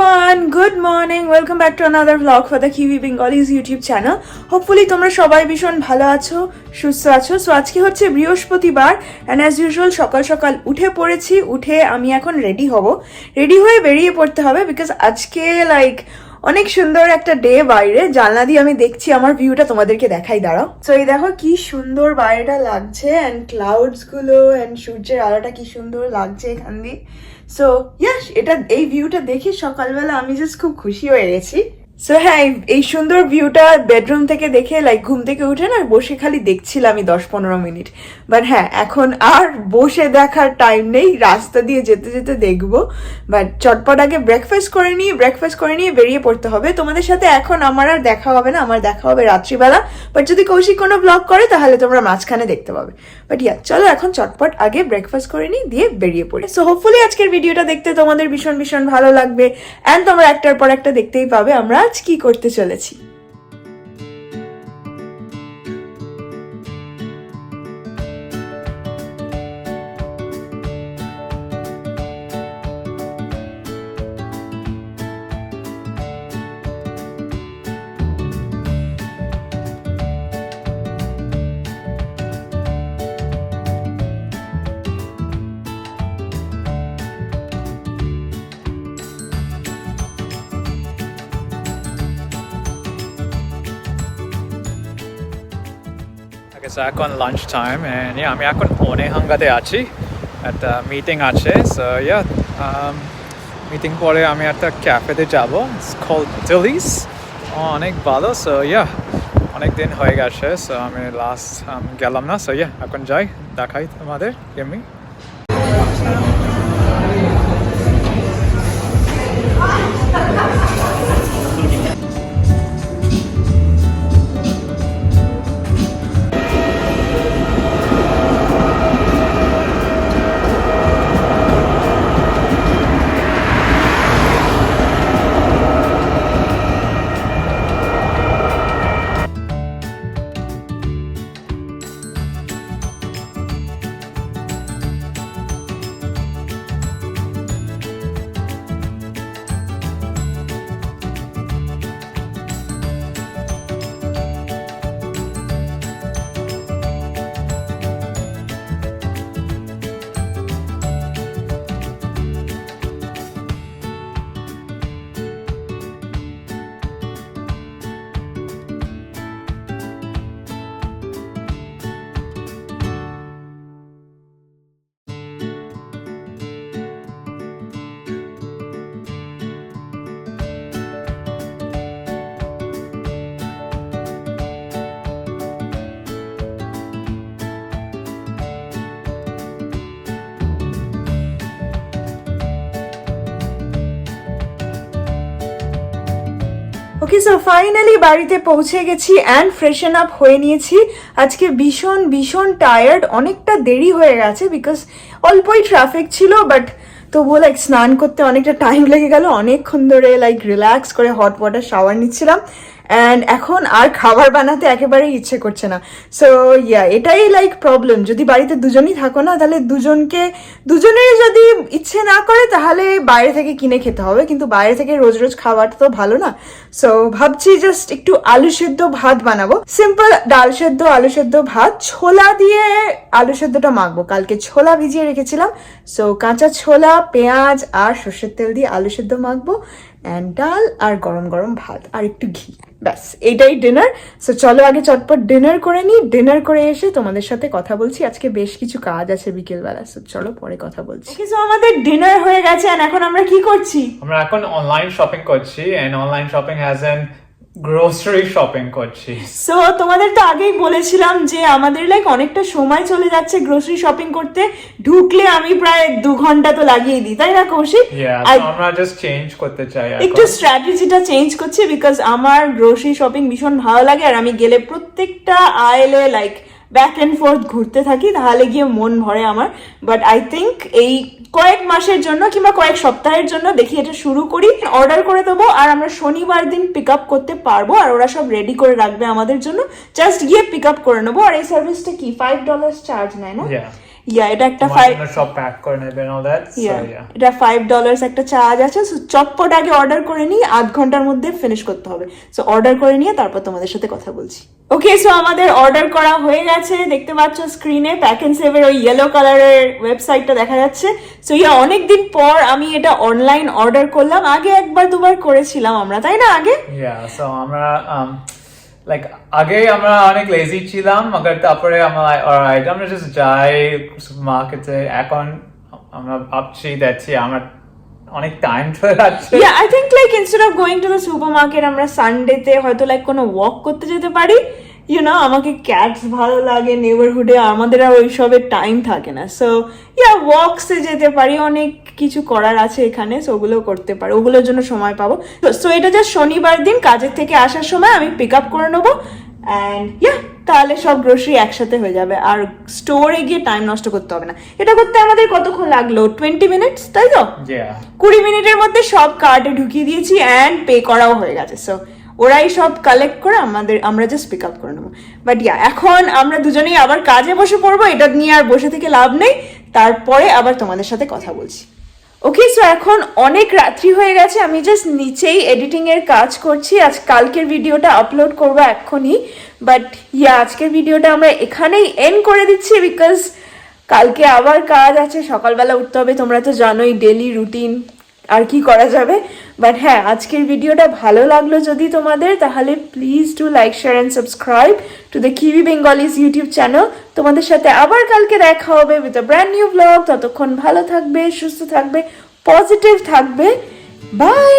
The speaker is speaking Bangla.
everyone, good morning. Welcome back to another vlog for the Kiwi Bengalis YouTube channel. Hopefully তোমরা সবাই ভীষণ ভালো আছো সুস্থ আছো সো আজকে হচ্ছে বৃহস্পতিবার অ্যান্ড অ্যাজ ইউজুয়াল সকাল সকাল উঠে পড়েছি উঠে আমি এখন রেডি হব রেডি হয়ে বেরিয়ে পড়তে হবে বিকজ আজকে লাইক অনেক সুন্দর একটা ডে বাইরে। জানলা দিয়ে আমি দেখছি, আমার ভিউটা তোমাদেরকে দেখাই, দাঁড়াও। তো এই দেখো কি সুন্দর বাইরেটা লাগছে অ্যান্ড ক্লাউডসগুলো অ্যান্ড সূর্যের আলোটা কি সুন্দর লাগছে এখান দিয়ে। সো ইয়াস এটা, এই ভিউটা দেখে সকালবেলা আমি জাস্ট খুব খুশি হয়ে গেছি। সো হ্যাঁ এই- সুন্দর ভিউটা বেডরুম থেকে দেখে লাইক ঘুম থেকে উঠে না, বসে খালি দেখছিলাম আমি দশ পনেরো মিনিট। বাট হ্যাঁ এখন আর বসে দেখার টাইম নেই, রাস্তা দিয়ে যেতে যেতে দেখব। বাট চটপট আগে ব্রেকফাস্ট করে নিয়ে ব্রেকফাস্ট করে নিয়ে বেরিয়ে পড়তে হবে। তোমাদের সাথে এখন আমার আর দেখা হবে না, আমার দেখা হবে রাত্রিবেলা। বাট যদি কৌশিক কোনো ব্লগ করে, তাহলে তোমরা মাঝখানে দেখতে পাবে। বাট ইয়া চলো এখন চটপট আগে ব্রেকফাস্ট করে নিই, দিয়ে বেরিয়ে পড়ি। সো হোপফুলি আজকের ভিডিওটা দেখতে তোমাদের ভীষণ ভীষণ ভালো লাগবে। অ্যান্ড তোমরা একটার পর একটা দেখতেই পাবে আমরা আজ কি করতে চলেছি? So এখন লাঞ্চ টাইম এন্ড আমি এখন অনেহাঙ্গাতে আছি। একটা মিটিং আছে সো ইয়া মিটিং পরে আমি একটা ক্যাফেতে যাব। ডিলিস অনেক ভালো সো ইয়া অনেক দিন হয়ে গেছে সো আমি লাস্ট গেলাম না সো ইয়া এখন যাই, দেখাই তোমাদের এমনি ওকে সো ফাইনালি বাড়িতে পৌঁছে গেছি অ্যান্ড ফ্রেশন আপ হয়ে নিয়েছি। আজকে ভীষণ ভীষণ টায়ার্ড অনেকটা দেরি হয়ে গেছে বিকজ অল্পই ট্রাফিক ছিল বাট তবুও লাইক স্নান করতে অনেকটা টাইম লেগে গেল। অনেকক্ষণ ধরে লাইক রিল্যাক্স করে হট ওয়াটার শাওয়ার নিচ্ছিলাম। অ্যান্ড এখন আর খাবার বানাতে একেবারেই ইচ্ছে করছে না। সো ইয়া এটাই লাইক প্রবলেম যদি বাড়িতে দুজনই থাকো না, তাহলে দুজনকে দুজনেরই যদি ইচ্ছে না করে, তাহলে বাইরে থেকে কিনে খেতে হবে। কিন্তু বাইরে থেকে রোজ রোজ খাওয়াটা তো ভালো না। সো ভাবছি জাস্ট একটু আলু সেদ্ধ ভাত বানাবো। সিম্পল ডাল সেদ্ধ, আলু সেদ্ধ ভাত। ছোলা দিয়ে আলু সেদ্ধটা মাখবো। কালকে ছোলা ভিজিয়ে রেখেছিলাম। সো কাঁচা ছোলা, পেঁয়াজ আর সর্ষের তেল দিয়ে আলু সেদ্ধ মাখবো। অ্যান্ড ডাল আর গরম গরম ভাত আর একটু ঘি। ব্যাস এটাই ডিনার সো চলো আগে চটপট ডিনার করে নিই। ডিনার করে এসে তোমাদের সাথে কথা বলছি। আজকে বেশ কিছু কাজ আছে বিকেলবেলা। সো চলো পরে কথা বলছি। সো আমাদের ডিনার হয়ে গেছে and এখন আমরা কি করছি? আমরা এখন অনলাইন শপিং করছি and online shopping has an grocery shopping করছি। সো তোমাদের তো আগেই বলেছিলাম যে আমাদের লাইক অনেকটা সময় চলে যাচ্ছে গ্রোসারি শপিং করতে। ঢুকলে আমি প্রায় দু ঘণ্টা তো লাগিয়ে দিই তাই না কৌশিক? আমরা জাস্ট চেঞ্জ করতে চাই একটু স্ট্র্যাটেজিটা চেঞ্জ করছি বিকজ আমার গ্রোসারি শপিং ভীষণ ভালো লাগে আর আমি গেলে প্রত্যেকটা আয়েলে লাইক ব্যাক অ্যান্ড ফোর্থ ঘুরতে থাকি তাহলে গিয়ে মন ভরে আমার। বাট আই থিঙ্ক এই কয়েক মাসের জন্য কিংবা কয়েক সপ্তাহের জন্য দেখি এটা শুরু করি অর্ডার করে দেবো আর আমরা শনিবার দিন পিক আপ করতে পারব আর ওরা সব রেডি করে রাখবে আমাদের জন্য। জাস্ট গিয়ে পিক আপ করে নেব আর এই সার্ভিসটা কি ফাইভ ডলার চার্জ নেয় না? ইয়া এটা একটা ফাইভ সব প্যাক করে নেবেন এটা ফাইভ ডলার্স একটা চার্জ আছে সো চটপট আগে অর্ডার করে নিই আধ ঘণ্টার মধ্যে ফিনিশ করতে হবে। সো অর্ডার করে নিয়ে তারপর তোমাদের সাথে কথা বলছি। ওকে সো আমাদের অর্ডার করা হয়ে গেছে। দেখতে পাচ্ছ স্ক্রিনে প্যাক এন্ড সেভের ওই ইয়েলো কালারের ওয়েবসাইটটা দেখা যাচ্ছে। সো ইয়া অনেকদিন পর আমি এটা অনলাইন অর্ডার করলাম। আগে একবার দুবার করেছিলাম আমরা তাই না আগে? আমরা um, like আগে আমরা অনেক লেজি ছিলাম মগর তারপরে আমরা জাস্ট যাই মার্কেটে এখন আমরা ভাবছি দেখছি আমার অনেক টাইম চলে যাচ্ছে। Yeah I think like instead of going to the supermarket আমরা সানডেতে হয়তো লাইক কোনো ওয়াক করতে যেতে পারি। ইউ নো আমাকে ক্যাটস ভালো লাগে নেবারহুডে আমাদের আর ওইসবের টাইম থাকে না। সো ইয়া ওয়াকসে যেতে পারি, অনেক কিছু করার আছে এখানে সো ওগুলো করতে পারি, ওগুলোর জন্য সময় পাবো। সো এটা জাস্ট শনিবার দিন, কাজের থেকে আসার সময় আমি পিক আপ করে নেব। অ্যান্ড ইয়া তাহলে সব গ্রোসারি একসাথে হয়ে যাবে। আর স্টোরে গিয়ে টাইম নষ্ট করতে হবে না। এটা করতে আমাদের কতক্ষণ লাগল? টোয়েন্টি মিনিটস তাই তো? কুড়ি মিনিটের মধ্যে সব কার্ডে ঢুকিয়ে দিয়েছি অ্যান্ড পে করাও হয়ে গেছে। সো ওরাই সব কালেক্ট করে আমাদের আমরা জাস্ট পিক আপ করে নেব। বাট ইয়া এখন আমরা দুজনেই আবার কাজে বসে পড়ব। এটা নিয়ে আর বসে থেকে লাভ নেই। তারপরে আবার তোমাদের সাথে কথা বলছি। ওকে সো এখন অনেক রাত্রি হয়ে গেছে, আমি জাস্ট নিচেই এডিটিংয়ের কাজ করছি। আজ কালকের ভিডিওটা আপলোড করব এক্ষুনি। বাট ইয়া, আজকের ভিডিওটা আমরা এখানেই এন্ড করে দিচ্ছি বিকজ কালকে আবার কাজ আছে, সকালবেলা উঠতে হবে, তোমরা তো জানোই ডেলি রুটিন আর কি করা যাবে। বাট হ্যাঁ আজকের ভিডিওটা ভালো লাগল যদি তোমাদের, তাহলে please do like share and subscribe to the Kiwi Bengalis YouTube channel তোমাদের সাথে আবার কালকে দেখা হবে উইথ ব্র্যান্ড নিউ ব্লগ ততক্ষণ ভালো থাকবে, সুস্থ থাকবে পজিটিভ থাকবে। বাই